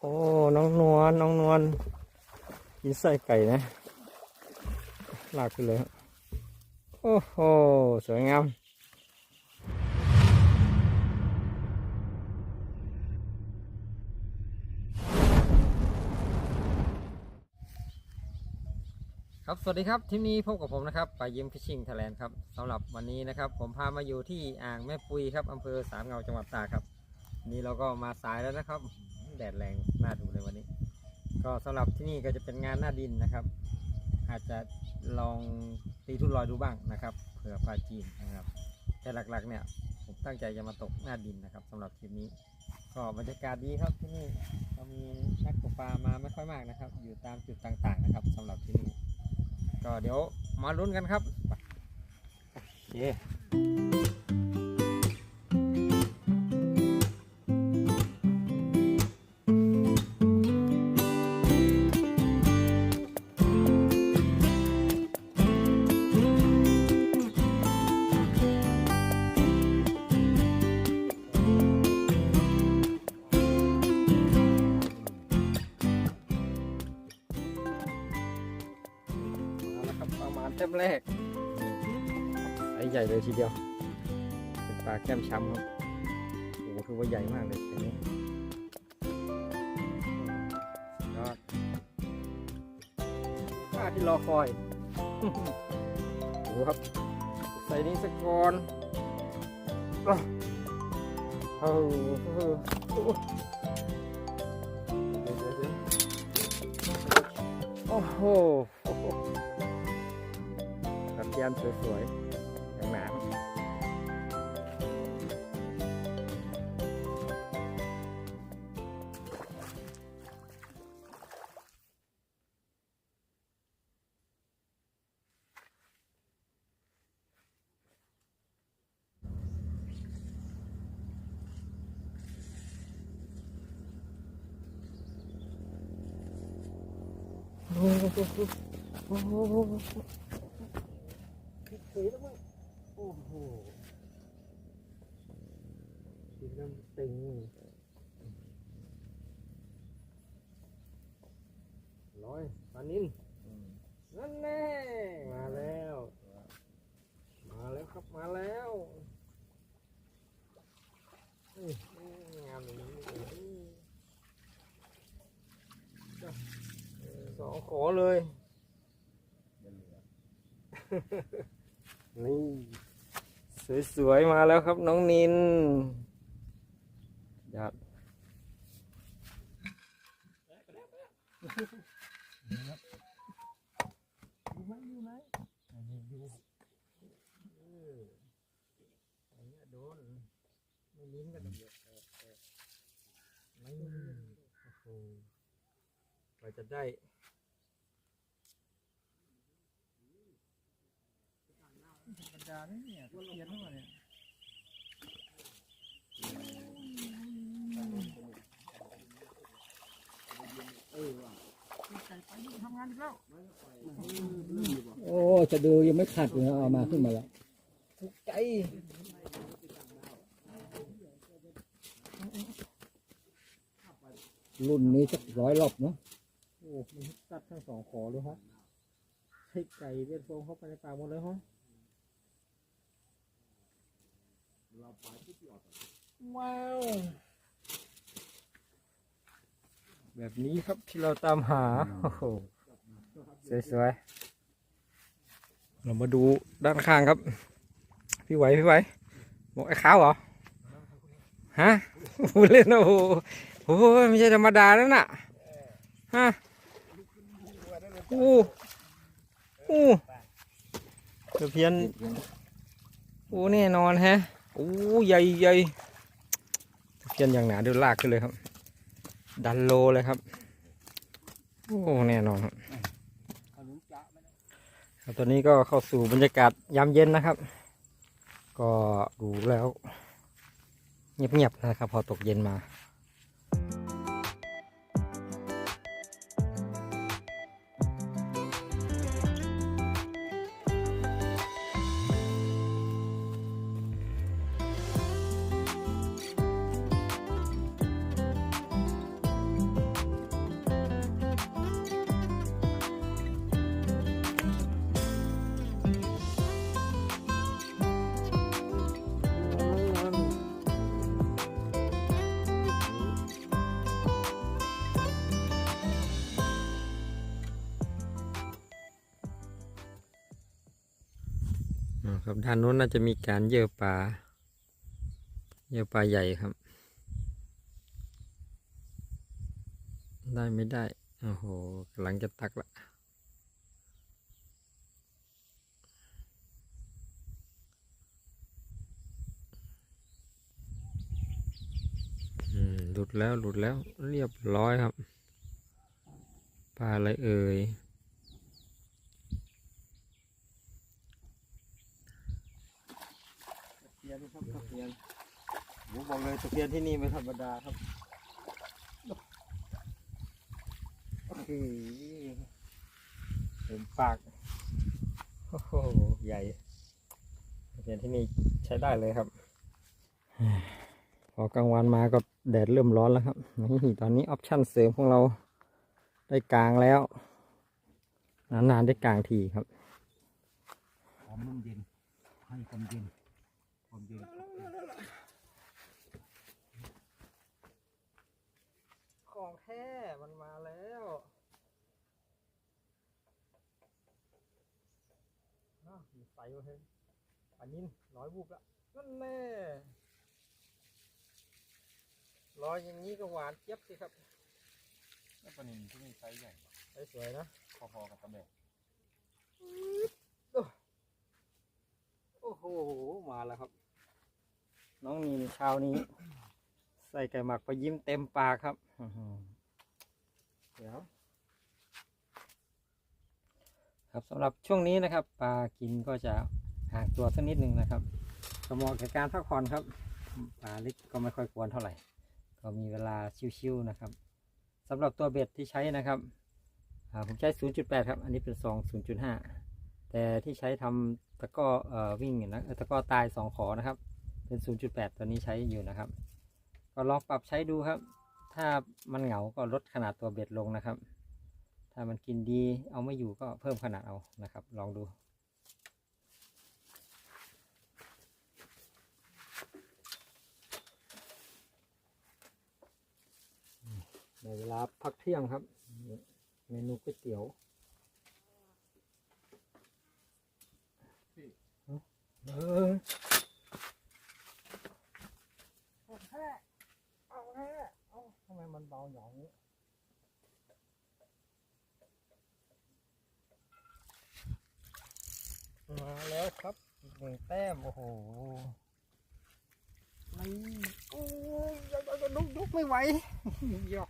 โอ้ น้องนวลน้องนวลกินไส้ไก่นะ ลากไปเลย โอ้โห สวยงาม ครับสวัสดีครับทริปนี้พบกับผมนะครับปายิ้มฟิชชิงไทยแลนด์ครับสำหรับวันนี้นะครับ ผมพามาอยู่ที่อ่างแม่ปุยครับอำเภอสามเงาจังหวัดตากครับนนี้เราก็มาสายแล้วนะครับ แดดแรงน่าดูเลยวันนี้ ก็สำหรับที่นี่ก็จะเป็นงานหน้าดินนะครับ อาจจะลองตีทุ่นลอยดูบ้างนะครับเผื่อปลาจีนนะครับ แต่หลักๆ เนี่ยผมตั้งใจจะมาตกหน้าดินนะครับสำหรับทริปนี้ ก็บรรยากาศดีครับที่นี่เรามีนักตกปลามาไม่ค่อยมากนะครับ อยู่ตามจุดต่างๆนะครับสำหรับที่นี่ ก็เดี๋ยวมาลุ้นกันครับโอเค มาณเต็มแรกไอ้ใหญ่เลยทีเดียวเป็นปลาแก้มช้ำครับโอ้โหถือว่าใหญ่มากเลยอันนี้ยอดปลาที่รอคอยโอ้โหครับ ใส่นี้สักก่อนอ้าวโอ้โห โอ้โหเดี๋ ยวเดี๋ยวเดี๋ยวโอ้โหกระเทียมสวยๆอย่างหนาโอ้โหโอ้โสีแล้วมึงโอ้โหสีน้ำตึงร้อยปานินนั่นแน่มาแล้ว มาแล้วครับมาแล้วนี่งามอย่างนี้สองขอเลย นี่สวยๆมาแล้วครับน้องนินยัดอยู่ไหมอยู่ไหมอยู่อออันนี้โดนไม่ลิ้นกันไม่โอ้โหเราจะได้ ธรรมดาเนี่ยตะเพียนเข้ามาเนี่ยโอ้จะดูยังไม่ขัดเลยเอามาขึ้นมาแล้วถูกใจรุ่นนี้สักร้อยรอบเนาะโอ้มันตัดทั้งสองขอเลยฮะใช้ไก่เวียนโฟงเข้าไปในปากหมดเลยฮะ ว้าว แบบนี้ครับที่เราตามหา โอ้โห สวยๆ เรามาดูด้านข้างครับ พี่ไหว พี่ไหว บอกไอ้ขาวเหรอ ฮะพูดเล่นโอ้โหโอ้โหไม่ใช่ธรรมดาแล้วน่ะ ฮะโอ้โอ้เพียนโอ้แน่นอนแฮะ โอ้ใหญ่ใหญ่ตะเพียนอย่างหนาเดี๋ยวลากขึ้นเลยครับ ดันโลเลยครับ โอ้แน่นอนครับครับตอนนี้ก็เข้าสู่บรรยากาศยามเย็นนะครับ ก็ดูแล้ว เงียบๆนะครับ พอตกเย็นมา ด้านโน้นน่าจะมีการเยื่อปลา เยื่อปลาใหญ่ครับ ได้ไม่ได้ โอ้โหกำลังจะตักละหลุดแล้วหลุดแล้วเรียบร้อยครับ ปลาอะไรเอ่ย ตะเพียนครับตะเพียน ผมบอกเลยตะเพียนที่นี่ไม่ธรรมดาครับโอ้โหเต็มปากโอ้โหใหญ่ตะเพียนที่นี่ใช้ได้เลยครับ พอกลางวันมาก็แดดเริ่มร้อนแล้วครับนี่ตอนนี้ออปชั่นเสริมของเราได้กลางแล้วนานๆได้กลางทีครับหอมนุ่มเย็นให้ความเย็นความเย็น ของแท้มันมาแล้วอ้าว มีไฟวะเฮ้ยปานินร้อยบุบละนั่นแน่รอยอย่างนี้ก็หวานเจี๊ยบสิครับแล้วปลานินที่นี่ไซส์ใหญ่สวยๆนะพอๆกับตะแบกโอ้โห มาแล้วครับ น้องนีนเช้านี้ ใส่ไก่หมักไปยิ้มเต็มปากครับอื้อหือเดี๋ยว ครับสำหรับช่วงนี้นะครับปลากินก็จะห่างตัวสักนิดหนึ่งนะครับก็เหมาะกับการพักผ่อนครับปลาเล็กก็ไม่ค่อยกวนเท่าไหร่ ก็มีเวลาชิวๆนะครับสำหรับตัวเบ็ดที่ใช้นะครับผมใช้ 0.8 ครับ อันนี้เป็นซอง0.5 แต่ที่ใช้ทำตะก้อวิ่งนะตะก้อตายสองขอนะครับ เป็น 0.8 ตัวนี้ใช้อยู่นะครับ ก็ลองปรับใช้ดูครับ ถ้ามันเหงาก็ลดขนาดตัวเบ็ดลงนะครับ ถ้ามันกินดี เอาไม่อยู่ก็เพิ่มขนาดเอานะครับ ลองดู ในเวลาพักเที่ยงครับ เมนูก๋วยเตี๋ยวเออเอาแค่เอาแค่เอาทำไมมันเบาหยองนี้ มาแล้วครับอีกหนึ่งแต้ม โอ้โหนี่โอ้ยยังลุกลุกไม่ไหวยอก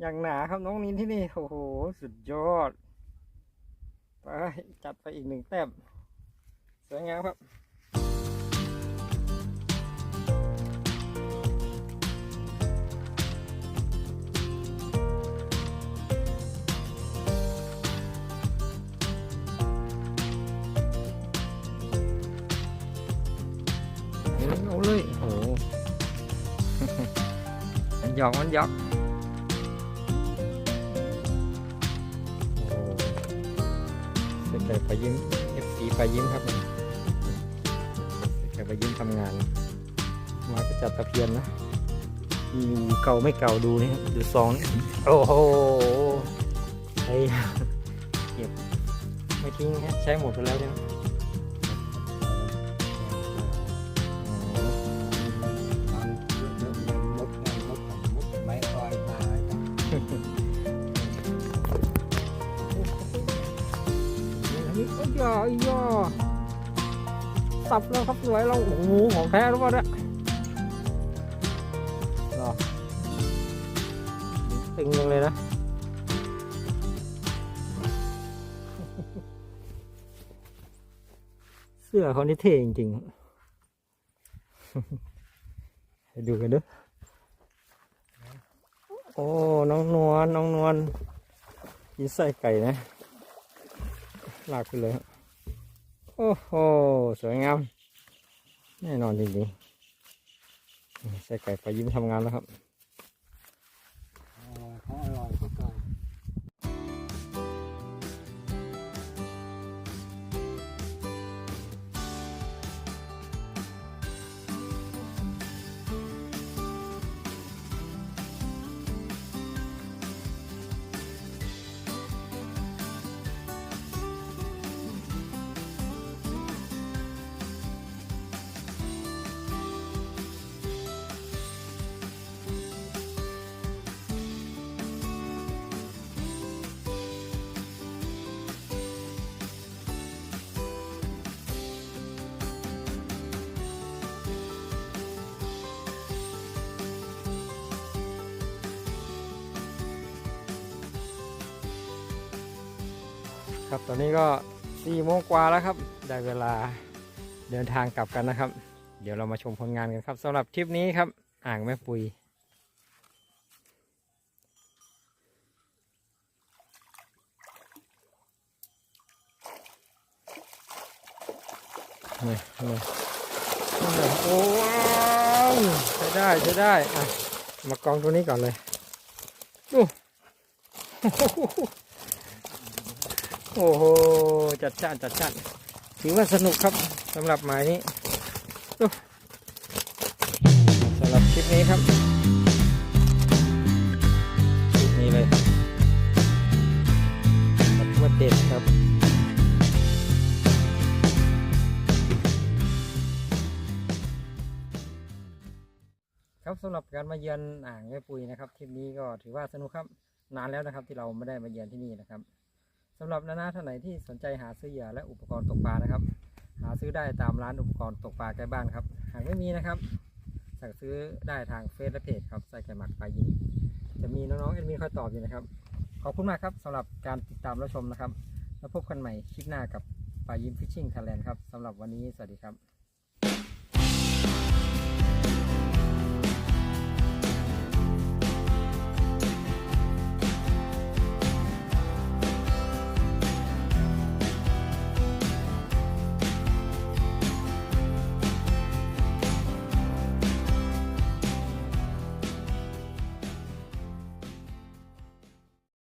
อย่างหนาครับน้องนินที่นี่ โอ้โห สุดยอด ไป จัดไปอีกหนึ่งแต้ม สวยงามครับ หยอกมันหยอกเสกไก่ไปยิ้ม FC ไปยิ้มครับเสกไก่ไปยิ้มทำงาน มาก็จัดตะเพียนนะมีเก่าไม่เก่าดูนี่ครับดูซองนี่โอ้โหใช้เก็บไม่ทิ้งฮะใช้หมดไปแล้วเนี่ยมุ ออย่อสับแล้วครับสวยเราโอ้โหของแท้รือเปล่าเนี่ยรอตึงจังเลยนะเสื้อเขานี่เท่จริงๆให้ดูกันด้วยโอ้ น้องนวล น้องนวลกินไส้ไก่นะ ลากไปเลยครับ โอ้โห สวยงาม แน่นอนจริงๆใส่ไก่ไปยิ้มทำงานแล้วครับ ครับตอนนี้ก็สี่โมงกว่าแล้วครับ ได้เวลาเดินทางกลับกันนะครับ เดี๋ยวเรามาชมผลงานกันครับสำหรับทริปนี้ครับ อ่างแม่ปุยนี่นี่โอ้ว้าวใช้ได้ใช้ได้อะมากองตัวนี้ก่อนเลยดู โอ้โห จัดจ้านจัดจ้านถือว่าสนุกครับสำหรับหมายนี้สำหรับคลิปนี้ครับคลิปนี้เลยครับบัตรเด็ดครับครับสำหรับการมาเยือนอ่างแม่ปุยนะครับทริปนี้ก็ถือว่าสนุกครับนานแล้วนะครับที่เราไม่ได้มาเยือนที่นี่นะครับ สำหรับนานาท่านไหนที่สนใจหาซื้อเหยื่อและอุปกรณ์ตกปลานะครับ หาซื้อได้ตามร้านอุปกรณ์ตกปลาใกล้บ้านครับ หากไม่มีนะครับ สั่งซื้อได้ทางเฟซและเพจครับใส่ไก่หมักปลายิงจะมีน้องๆเอ็นมีคอยตอบอยู่นะครับ ขอบคุณมากครับสำหรับการติดตามรับชมนะครับ แล้วพบกันใหม่คลิปหน้ากับปลายิมฟิชชิ่งไทยแลนด์ครับสำหรับวันนี้สวัสดีครับ